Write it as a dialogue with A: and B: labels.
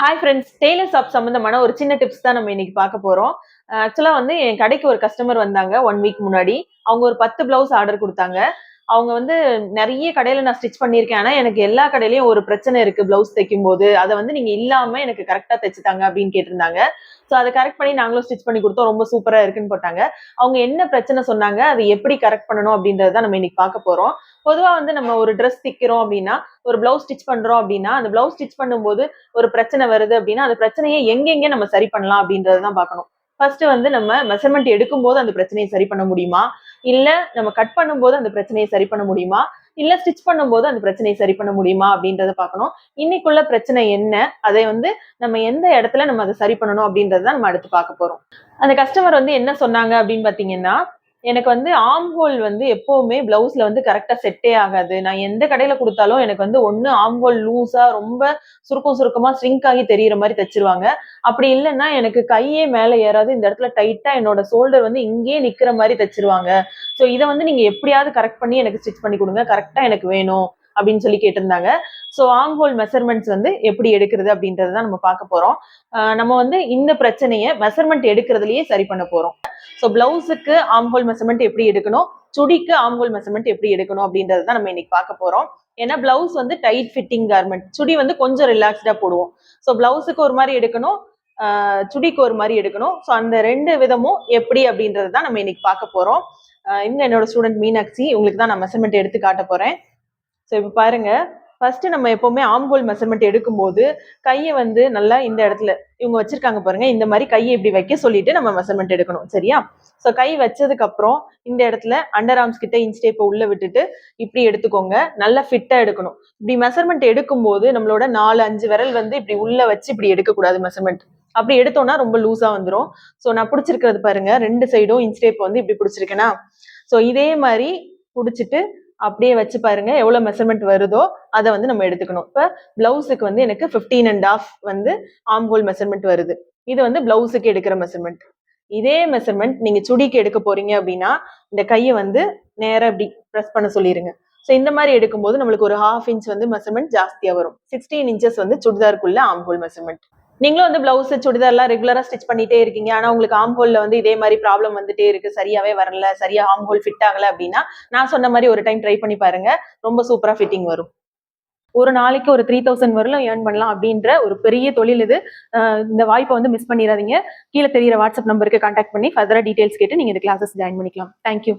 A: Hi friends tailor shop சம்பந்தமான ஒரு சின்ன டிப்ஸ் தான் நம்ம இன்னைக்கு பார்க்க போறோம். ஆக்சுவலா வந்து என் கடைக்கு ஒரு கஸ்டமர் வந்தாங்க ஒன் வீக் முன்னாடி. அவங்க ஒரு பத்து பிளவுஸ் ஆர்டர் கொடுத்தாங்க. அவங்க வந்து நிறைய கடையில நான் ஸ்டிச் பண்ணியிருக்கேன். ஆனா எனக்கு எல்லா கடையிலயும் ஒரு பிரச்சனை இருக்கு பிளவுஸ் தைக்கும் போது அதை வந்து நீங்க இல்லாம எனக்கு கரெக்டா தைச்சுட்டாங்க அப்படின்னு கேட்டிருந்தாங்க. ஸோ அதை கரெக்ட் பண்ணி நாங்களும் ஸ்டிச் பண்ணி கொடுத்தோம். ரொம்ப சூப்பரா இருக்குன்னு போட்டாங்க. அவங்க என்ன பிரச்சனை சொன்னாங்க அதை எப்படி கரெக்ட் பண்ணணும் அப்படின்றத நம்ம இன்னைக்கு பார்க்க போறோம். பொதுவா வந்து நம்ம ஒரு ட்ரெஸ் தைக்கிறோம் அப்படின்னா ஒரு பிளவுஸ் ஸ்டிச் பண்றோம் அப்படின்னா அந்த பிளவுஸ் ஸ்டிச் பண்ணும்போது ஒரு பிரச்சனை வருது அப்படின்னா அந்த பிரச்சனையை எங்கெங்க நம்ம சரி பண்ணலாம் அப்படின்றத தான் பார்க்கணும். ஃபர்ஸ்ட் வந்து நம்ம மெஷர்மெண்ட் எடுக்கும்போது அந்த பிரச்சனையை சரி பண்ண முடியுமா? இல்ல நம்ம கட் பண்ணும்போது அந்த பிரச்சனையை சரி பண்ண முடியுமா? இல்ல ஸ்டிச் பண்ணும்போது அந்த பிரச்சனையை சரி பண்ண முடியுமா? அப்படின்றத பார்க்கணும். இன்னைக்குள்ள பிரச்சனை என்ன? அதை வந்து நம்ம எந்த இடத்துல நம்ம அதை சரி பண்ணணும் அப்படின்றத நம்ம அடுத்து பார்க்க போறோம். அந்த கஸ்டமர் வந்து என்ன சொன்னாங்க அப்படின்னு பாத்தீங்கன்னா எனக்கு வந்து ஆம் ஹோல் வந்து எப்பவுமே பிளவுஸ்ல வந்து கரெக்டா செட்டே ஆகாது. நான் எந்த கடையில கொடுத்தாலும் எனக்கு வந்து ஒன்னு ஆம் ஹோல் லூஸா ரொம்ப சுருக்கம் சுருக்கமா ஸ்ரிங்க் ஆகி தெரியற மாதிரி தைச்சிருவாங்க. அப்படி இல்லைன்னா எனக்கு கையே மேல ஏறாது. இந்த இடத்துல டைட்டா என்னோட ஷோல்டர் வந்து இங்கேயே நிக்கிற மாதிரி தைச்சிருவாங்க. ஸோ இதை வந்து நீங்க எப்படியாவது கரெக்ட் பண்ணி எனக்கு ஸ்டிச் பண்ணி கொடுங்க. கரெக்டா எனக்கு வேணும் அப்படின்னு சொல்லி கேட்டிருந்தாங்க. ஸோ ஆம் ஹோல் மெஷர்மெண்ட்ஸ் வந்து எப்படி எடுக்கிறது அப்படின்றத தான் நம்ம பார்க்க போறோம். நம்ம வந்து இந்த பிரச்சனையை மெஷர்மெண்ட் எடுக்கிறதுலயே சரி பண்ண போறோம். ஸோ பிளவுஸுக்கு ஆம்ஹோல் மெஷர்மெண்ட் எப்படி எடுக்கணும்? சுடிக்கு ஆம்ஹோல் மெஷர்மெண்ட் எப்படி எடுக்கணும் அப்படின்றது தான் நம்ம இன்னைக்கு பார்க்க போறோம். ஏன்னா பிளவுஸ் வந்து டைட் ஃபிட்டிங் கார்மெண்ட் சுடி வந்து கொஞ்சம் ரிலாக்ஸ்டா போடுவோம். ஸோ பிளவுஸுக்கு ஒரு மாதிரி எடுக்கணும். சுடிக்கு ஒரு மாதிரி எடுக்கணும். ஸோ அந்த ரெண்டு விதமும் எப்படி அப்படின்றது தான் நம்ம இன்னைக்கு பார்க்க போறோம். இங்க என்னோட ஸ்டூடெண்ட் மீனாட்சி. உங்களுக்கு தான் நான் மெஷர்மெண்ட் எடுத்து காட்ட போறேன். ஸோ இப்போ பாருங்க. ஃபர்ஸ்ட் நம்ம எப்பவுமே ஆம்கோல் மெஷர்மெண்ட் எடுக்கும்போது கையை வந்து நல்லா இந்த இடத்துல இவங்க வச்சிருக்காங்க பாருங்க இந்த மாதிரி கையை இப்படி வைக்க சொல்லிட்டு நம்ம மெஷர்மெண்ட் எடுக்கணும் சரியா? ஸோ கை வச்சதுக்கு அப்புறம் இந்த இடத்துல அண்டர் ஆர்ம்ஸ் கிட்ட இன்ச் டேப்பை உள்ள விட்டுட்டு இப்படி எடுத்துக்கோங்க நல்லா ஃபிட்டா எடுக்கணும். இப்படி மெஷர்மெண்ட் எடுக்கும்போது நம்மளோட நாலு அஞ்சு விரல் வந்து இப்படி உள்ள வச்சு இப்படி எடுக்கக்கூடாது மெஷர்மெண்ட் அப்படி எடுத்தோம்னா ரொம்ப லூஸா வந்துடும் ஸோ நான் பிடிச்சிருக்கிறது பாருங்க ரெண்டு சைடும் இன்ச் டேப் வந்து இப்படி பிடிச்சிருக்கேனா? ஸோ இதே மாதிரி பிடிச்சிட்டு அப்படியே வச்சு பாருங்க எவ்வளோ மெஷர்மெண்ட் வருதோ அதை வந்து நம்ம எடுத்துக்கணும். இப்போ பிளவுஸுக்கு வந்து எனக்கு ஃபிஃப்டீன் அண்ட் ஆஃப் வந்து ஆம்போல் மெஷர்மெண்ட் வருது. இது வந்து பிளவுஸுக்கு எடுக்கிற மெஷர்மெண்ட் இதே மெஷர்மெண்ட் நீங்க சுடிக்கு எடுக்க போறீங்க அப்படின்னா இந்த கையை வந்து நேராக இப்படி ப்ரெஸ் பண்ண சொல்லிடுங்க ஸோ இந்த மாதிரி எடுக்கும்போது நம்மளுக்கு ஒரு ஹாஃப் இன்ச் வந்து மெஷர்மெண்ட் ஜாஸ்தியாக வரும். சிக்ஸ்டீன் இன்ச்சஸ் வந்து சுடிதாருக்குள்ள ஆம்போல் மெஷர்மெண்ட் நீங்களும் வந்து பிளவுஸ் சுடிதார்லாம் ரெகுலரா ஸ்டிச் பண்ணிட்டே இருக்கீங்க. ஆனா உங்களுக்கு ஆம்ஹோல்ல வந்து இதே மாதிரி ப்ராப்ளம் வந்துட்டே இருக்கு. சரியாவே வரல சரியா ஆம்ஹோல் ஃபிட் ஆகல அப்படின்னா நான் சொன்ன மாதிரி ஒரு டைம் ட்ரை பண்ணி பாருங்க. ரொம்ப சூப்பரா ஃபிட்டிங் வரும். ஒரு நாளைக்கு ஒரு த்ரீ தௌசண்ட் வரலும் ஏர்ன் பண்ணலாம் அப்படின்ற ஒரு பெரிய தொழில் இது. இந்த வாய்ப்பை வந்து மிஸ் பண்ணிடாதீங்க. கீழே தெரியிற வாட்ஸ்அப் நம்பருக்கு கான்டாக்ட் பண்ணி ஃபர்தரா டீடைல்ஸ் கேட்டு நீங்க இந்த கிளாஸஸ் ஜாயின் பண்ணிக்கலாம். தேங்க்யூ